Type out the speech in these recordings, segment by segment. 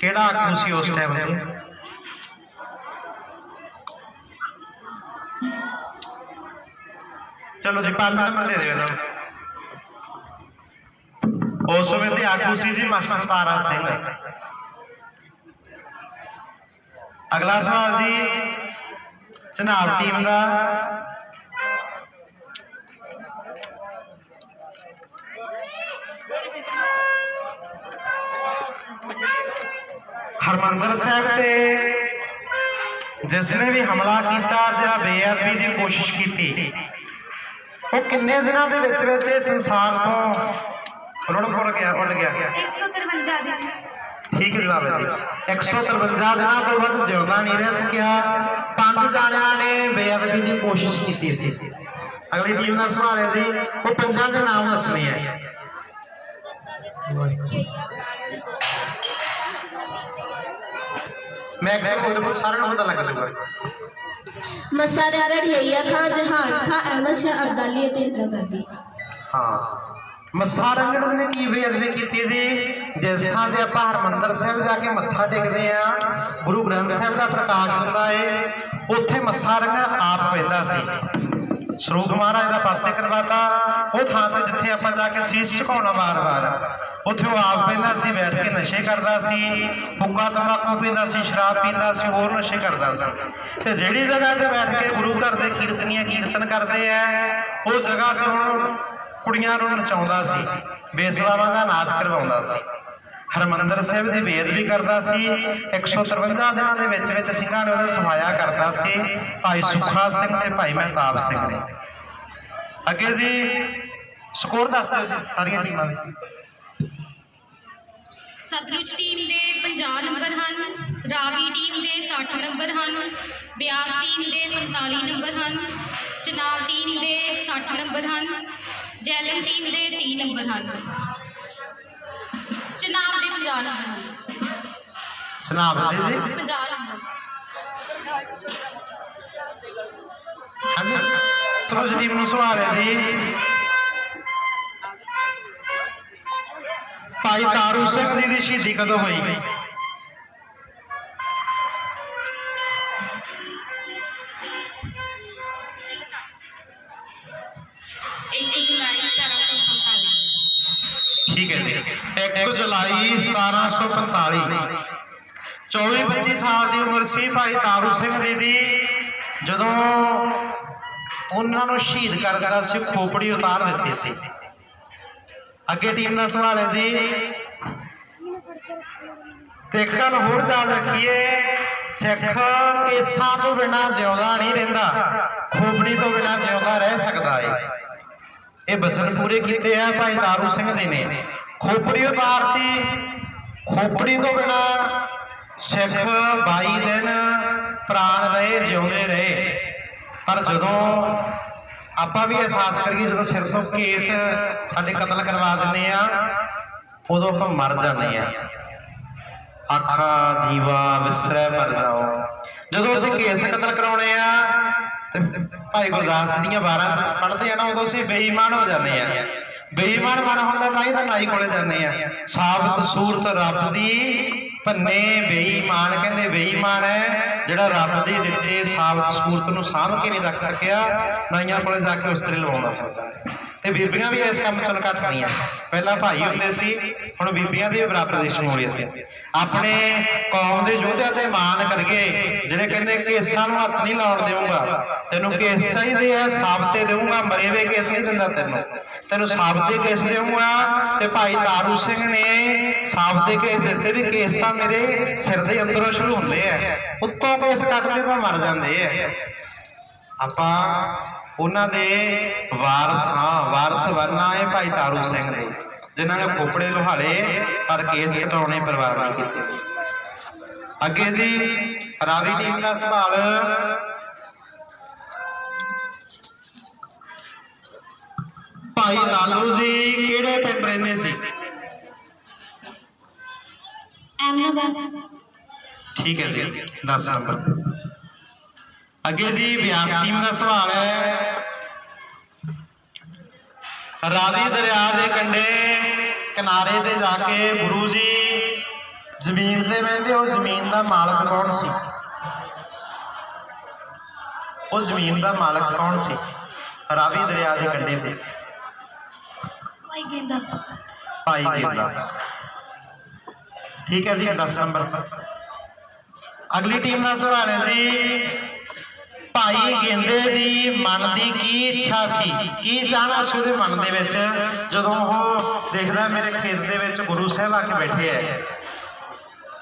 ਕਿਹੜਾ ਆਗੂ ਸੀ ਉਸ ਟਾਈਮ ਤੇ? ਚਲੋ ਜੀ, ਪੰਜ ਨੰਬਰ ਦੇ ਦਿਓ ਇਹਨਾਂ ਉਸ ਸਮੇਂ ਤੇ ਆਗੂ ਸੀ ਜੀ ਮਾਸਟਰ ਤਾਰਾ ਸਿੰਘ। ਅਗਲਾ ਸਵਾਲ ਜੀ, ਚਨਾਬ ਟੀਮ ਦਾ ਹਰਮੰਦਰ ਸਾਹਿਬ ਤੇ ਜਿਸ ਨੇ ਵੀ ਹਮਲਾ ਕੀਤਾ ਜਾਂ ਬੇਅਦਬੀ ਦੀ ਕੋਸ਼ਿਸ਼ ਕੀਤੀ। ਉਹ ਕਿੰਨੇ ਦਿਨਾਂ ਦੇ ਵਿੱਚ ਵਿੱਚ ਇਹ ਸੰਸਾਰ ਤੋਂ ਰੁੜ ਪੁੜ ਗਿਆ ਉੱਡ ਗਿਆ। 153 ਦਿਨ। ਠੀਕ ਜਵਾਬ ਹੈ ਜੀ 153 ਦਿਨਾਂ ਤੋਂ ਵੱਧ ਜਿਉਂਦਾ ਨਹੀਂ ਰਹਿ ਸਕਿਆ ਪੰਜ ਜਾਣਿਆਂ ਨੇ ਬੇਅਦਬੀ ਦੀ ਕੋਸ਼ਿਸ਼ ਕੀਤੀ ਸੀ। ਅਗਲੀ ਟੀਮ ਦਾ ਸਵਾਲ ਹੈ ਜੀ ਉਹ ਪੰਜਾਂ ਦੇ ਨਾਮ ਦੱਸਣੇ ਆ। ਅਤੇ ਇੰਦਰਾ ਗਾਂਧੀ। ਹਾਂ। ਨੇ ਕੀ ਬੇਅਦਬੀ ਕੀਤੀ ਸੀ? ਜਿਸ ਥਾਂ ਤੇ ਆਪਾਂ ਹਰਮੰਦਰ ਸਾਹਿਬ ਜਾ ਕੇ ਮੱਥਾ ਟੇਕਦੇ ਆ ਗੁਰੂ ਗ੍ਰੰਥ ਸਾਹਿਬ ਦਾ ਪ੍ਰਕਾਸ਼ ਹੁੰਦਾ ਏ ਉੱਥੇ ਮੱਸਾ ਰੰਗੜ ਆਪ ਪੈਂਦਾ ਸੀ। ਸਰੂਪ ਮਹਾਰਾਜ ਦਾ ਪਾਸੇ ਕਰਵਾਤਾ। ਉਹ ਥਾਂ ਤੇ ਜਿੱਥੇ ਆਪਾਂ ਜਾ ਕੇ ਸੀਸ ਝੁਕਾਉਣਾ ਵਾਰ-ਵਾਰ, ਉੱਥੇ ਉਹ ਆਪ ਪੈਂਦਾ ਸੀ, ਬੈਠ ਕੇ ਨਸ਼ੇ ਕਰਦਾ ਸੀ ਹੁੱਕਾ ਤੰਬਾਕੂ ਪੀਂਦਾ ਸੀ, ਸ਼ਰਾਬ ਪੀਂਦਾ ਸੀ, ਹੋਰ ਨਸ਼ੇ ਕਰਦਾ ਸੀ। ਤੇ ਜਿਹੜੀ ਜਗ੍ਹਾ ਤੇ ਬੈਠ ਕੇ ਗੁਰੂ ਘਰ ਦੇ ਕੀਰਤਨੀਆਂ ਕੀਰਤਨ ਕਰਦੇ ਆ ਉਹ ਜਗ੍ਹਾ ਤੇ ਹੁਣ ਕੁੜੀਆਂ ਨੂੰ ਨਚਾਉਂਦਾ ਸੀ, ਬੇਸਵਾਵਾਂ ਦਾ ਨਾਚ ਕਰਵਾਉਂਦਾ ਸੀ। ਹਰਮੰਦਰ ਸਾਹਿਬ ਦੀ ਬੇਅਦਬੀ ਕਰਦਾ ਸੀ 153 ਦਿਨਾਂ ਦੇ ਵਿੱਚ ਵਿੱਚ ਸਿੰਘਾਂ ਨੇ ਉਹਦਾ ਸਫਾਇਆ ਕਰਦਾ ਸੀ, ਭਾਈ ਸੁਖਾ ਸਿੰਘ ਤੇ ਭਾਈ ਮਹਿਤਾਬ ਸਿੰਘ ਨੇ। ਅੱਗੇ ਜੀ, ਸਕੋਰ ਦੱਸ ਦਿਓ ਜੀ, ਸਾਰੀਆਂ ਟੀਮਾਂ ਦੇ। ਸਤਲੁਜ ਟੀਮ ਦੇ 50 ਨੰਬਰ ਹਨ, ਰਾਵੀ ਟੀਮ ਦੇ 60 ਨੰਬਰ ਹਨ, ਬਿਆਸ ਟੀਮ ਦੇ 45 ਨੰਬਰ ਹਨ, ਚਨਾਬ ਟੀਮ ਦੇ 60 ਨੰਬਰ ਹਨ, ਜੈਲਮ ਟੀਮ ਦੇ 30 ਨੰਬਰ ਹਨ। 50 ਨੰਬਰ ਸੁਨਾਬ ਦੇ ਜੀ 50 ਨੰਬਰ ਹਾਂਜੀ। ਸਤਲੁਜ ਟੀਮ ਨੂੰ ਸਵਾਲ ਹੈ ਜੀ। ਭਾਈ ਤਾਰੂ ਸਿੰਘ ਜੀ ਦੀ ਸ਼ਹੀਦੀ ਕਦੋਂ ਹੋਈ? ਜੁਲਾਈ 1745 24 25 ਸਾਲ ਦੀ ਉਮਰ ਸੀ ਭਾਈ ਤਾਰੂ ਸਿੰਘ ਜੀ ਦੀ। ਜਦੋਂ ਉਹਨਾਂ ਨੂੰ ਸ਼ਹੀਦ ਕਰ ਦਿੱਤਾ ਸੀ, ਖੋਪੜੀ ਉਤਾਰ ਦਿੱਤੀ ਸੀ। ਅੱਗੇ ਟੀਮ ਦਾ ਸਵਾਲ ਹੈ ਜੀ ਤੇ ਇੱਕ ਗੱਲ ਹੋਰ ਯਾਦ ਰੱਖੀਏ, ਸਿੱਖ ਕੇਸਾਂ ਤੋਂ ਬਿਨਾ ਜਿਉਂਦਾ ਨਹੀਂ ਰਹਿੰਦਾ, ਖੋਪੜੀ ਤੋਂ ਬਿਨਾ ਜਿਉਂਦਾ ਰਹਿ ਸਕਦਾ ਏ। ਇਹ ਬਚਨ ਪੂਰੇ ਕੀਤੇ ਆ ਭਾਈ ਤਾਰੂ ਸਿੰਘ ਜੀ ਨੇ। ਖੋਪੜੀ ਉਤਾਰਤੀ। ਖੋਪੜੀ ਤੋਂ ਬਿਨਾ ਸਿੱਖ 22 ਦਿਨ ਪ੍ਰਾਣ ਰਹੇ, ਜਿਉਂਦੇ ਰਹੇ। ਪਰ ਜਦੋਂ ਆਪਾਂ ਵੀ ਅਹਿਸਾਸ ਕਰੀਏ, ਜਦੋਂ ਸਿਰ ਤੋਂ ਕੇਸ ਸਾਡੇ ਕਤਲ ਕਰਵਾ ਦਿੰਨੇ ਆ, ਉਦੋਂ ਆਪਾਂ ਮਰ ਜਾਂਦੇ ਆ। ਆਖਾ, ਜੀਵਾ ਵਿਸਰੈ ਮਰ ਜਾਓ। ਜਦੋਂ ਅਸੀਂ ਕੇਸ ਕਤਲ ਕਰਾਉਣੇ ਆ, ਤੇ ਭਾਈ ਗੁਰਦਾਸ ਦੀਆਂ 12 ਪੜ੍ਹਦੇ ਆ ਨਾ, ਉਦੋਂ ਅਸੀਂ ਬੇਈਮਾਨ ਹੋ ਜਾਂਦੇ ਆ। ਬੇਈਮਾਨ ਮਨ ਹੁੰਦਾ ਤਾਂ ਹੀ ਤਾਂ ਨਾਈ ਕੋਲੇ ਜਾਂਦੇ ਆ ਸਾਬਤ ਸੂਰਤ ਰੱਬ ਦੀ, ਭੰਨੇ ਬੇਈਮਾਨ ਕਹਿੰਦੇ ਬੇਈਮਾਨ ਹੈ, ਜਿਹੜਾ ਰੱਬ ਦੀ ਦਿੱਤੇ ਸਾਬਤ ਸੂਰਤ ਨੂੰ ਸਾਂਭ ਕੇ ਨਹੀਂ ਰੱਖ ਸਕਿਆ, ਨਾਈਆਂ ਕੋਲੇ ਜਾ ਕੇ ਉਸਤਰੀ ਤਰ੍ਹਾਂ ਲਵਾਉਂਦਾ ਹੈ। ਤੇ ਬੀਬੀਆਂ ਵੀ ਇਸ ਕੰਮ ਚੋਂ ਘੱਟ ਨਹੀਂ ਆ ਪਹਿਲਾਂ ਭਾਈ ਹੁੰਦੇ ਸੀ, ਹੁਣ ਬੀਬੀਆਂ ਦੀ ਬਰਾਬਰ ਦੀ ਸ਼ਮੂਲੀਅਤ ਹੈ। ਆਪਣੇ ਕੌਮ ਦੇ ਯੋਧਿਆਂ ਤੇ ਮਾਣ ਕਰੀਏ ਜਿਹੜੇ ਕਹਿੰਦੇ ਕੇਸਾਂ ਨੂੰ ਹੱਥ ਨਹੀਂ ਲਾਉਣ ਦੇਵਾਂਗਾ ਤੈਨੂੰ ਕੇਸ ਚਾਹੀਦੇ ਆ, ਸਾਬਤੇ ਦੇਵਾਂਗਾ ਮਰੇ ਵੇ ਕੇਸ ਨਹੀਂ ਦਿੰਦਾ ਤੈਨੂੰ। ਤੈਨੂੰ ਸਾਬਤੇ ਕੇਸ ਦੇਵਾਂਗਾ ਤੇ ਭਾਈ ਤਾਰੂ ਸਿੰਘ ਨੇ ਸਾਬਤੇ ਕੇਸ ਦਿੱਤੇ ਵੀ ਕੇਸ ਤਾਂ ਮੇਰੇ ਸਿਰ ਦੇ ਅੰਦਰੋਂ ਸ਼ੁਰੂ ਹੁੰਦੇ ਆ। ਉੱਤੋਂ ਕੇਸ ਕੱਟਦੇ ਤਾਂ ਮਰ ਜਾਂਦੇ ਆ। ਆਪਾਂ ਉਹਨਾਂ ਦੇ ਵਾਰਸ ਹਾਂ ਵਾਰਸ ਵਰਨਾ ਹੈ ਭਾਈ ਤਾਰੂ ਸਿੰਘ ਦੇ ਜਿਨ੍ਹਾਂ ਨੇ ਖੋਪੜੇ ਲੋਹਾਲੇ ਪਰ ਕੇਸ ਕਟਾਉਣੇ ਪਰਵਾਹ ਨਹੀਂ ਕੀਤੇ। ਅੱਗੇ ਜੀ ਰਾਵੀ ਟੀਮ ਦਾ ਸਵਾਲ ਭਾਈ ਲਾਲੂ ਜੀ ਕਿਹੜੇ ਪਿੰਡ ਰਹਿੰਦੇ ਸੀ? ਅਹਿਮਦਾਬਾਦ। ਠੀਕ ਹੈ ਜੀ 10 ਨੰਬਰ। ਅੱਗੇ ਜੀ ਬਿਆਸ ਟੀਮ ਦਾ ਸਵਾਲ ਹੈ। ਰਾਵੀ ਦਰਿਆ ਦੇ ਕੰਢੇ ਕਿਨਾਰੇ ਤੇ ਜਾ ਕੇ ਗੁਰੂ ਜੀ ਜ਼ਮੀਨ ਤੇ ਬਹਿੰਦੇ ਉਹ ਜ਼ਮੀਨ ਦਾ ਮਾਲਕ ਕੌਣ ਸੀ? ਉਹ ਜ਼ਮੀਨ ਦਾ ਮਾਲਕ ਕੌਣ ਸੀ? ਰਾਵੀ ਦਰਿਆ ਦੇ ਕੰਢੇ ਤੇ। ਭਾਈ ਗੇਂਦਾ। ਭਾਈ ਗੇਂਦਾ। ਠੀਕ ਹੈ ਜੀ 10 ਨੰਬਰ। ਅਗਲੀ ਟੀਮ ਦਾ ਸਵਾਲ ਹੈ ਜੀ। ਭਾਈ ਗੇਂਦੇ ਦੀ ਮਨ ਦੀ ਕੀ ਇੱਛਾ ਸੀ? ਕੀ ਚਾਹਨਾ ਸੀ ਉਹਦੇ ਮਨ ਦੇ ਵਿੱਚ? ਜਦੋਂ ਉਹ ਦੇਖਦਾ ਮੇਰੇ ਖੇਤ ਦੇ ਵਿੱਚ ਗੁਰੂ ਸਾਹਿਬ ਆ ਕੇ ਬੈਠੇ ਹੈ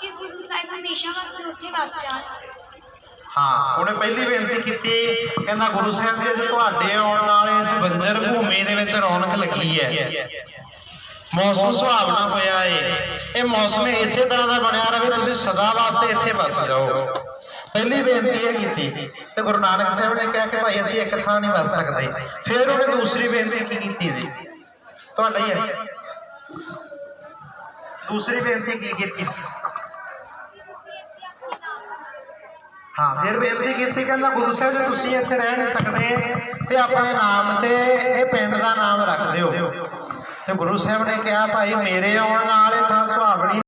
ਕਿ ਗੁਰੂ ਸਾਹਿਬ ਹਮੇਸ਼ਾ ਵਾਸਤੇ ਉੱਥੇ ਵਸ ਜਾਣ। ਹਾਂ ਉਹਨੇ ਪਹਿਲੀ ਬੇਨਤੀ ਕੀਤੀ ਕਹਿੰਦਾ ਗੁਰੂ ਸਾਹਿਬ ਜੀ ਜੇ ਤੁਹਾਡੇ ਆਉਣ ਨਾਲ ਇਸ ਬੰਜਰ ਭੂਮੀ ਦੇ ਵਿੱਚ ਰੌਣਕ ਲੱਗੀ ਹੈ। ਮੌਸਮ ਸੁਹਾਵਣਾ ਹੋਇਆ ਏ। ਇਹ ਮੌਸਮ ਇਸੇ ਤਰ੍ਹਾਂ ਦਾ ਬਣਿਆ ਰਹੇ ਤੁਸੀਂ ਸਦਾ ਵਾਸਤੇ ਇੱਥੇ ਵਸ ਜਾਓ। ਪਹਿਲੀ ਬੇਨਤੀ ਇਹ ਕੀਤੀ ਤੇ ਗੁਰੂ ਨਾਨਕ ਸਾਹਿਬ ਨੇ ਕਿਹਾ ਕਿ ਭਾਈ ਅਸੀਂ ਇੱਕ ਥਾਂ ਨਹੀਂ ਵੱਸ ਸਕਦੇ। ਫਿਰ ਉਹਨੇ ਦੂਸਰੀ ਬੇਨਤੀ ਕੀ ਕੀਤੀ ਜੀ? ਤੁਹਾਡਾ ਹੀ ਹੈ। ਦੂਸਰੀ ਬੇਨਤੀ ਕੀ ਕੀਤੀ? ਹਾਂ, ਫਿਰ ਬੇਨਤੀ ਕੀਤੀ, ਕਹਿੰਦਾ ਗੁਰੂ ਸਾਹਿਬ ਜੀ, ਤੁਸੀਂ ਇੱਥੇ ਰਹਿ ਨਹੀਂ ਸਕਦੇ ਤੇ ਆਪਣੇ ਨਾਮ ਤੇ ਇਹ ਪਿੰਡ ਦਾ ਨਾਮ ਰੱਖ ਦਿਓ। ਤੇ ਗੁਰੂ ਸਾਹਿਬ ਨੇ ਕਿਹਾ, ਭਾਈ ਮੇਰੇ ਆਉਣ ਨਾਲ ਇਹ ਥਾਂ ਸੁਹਾਵਣੀ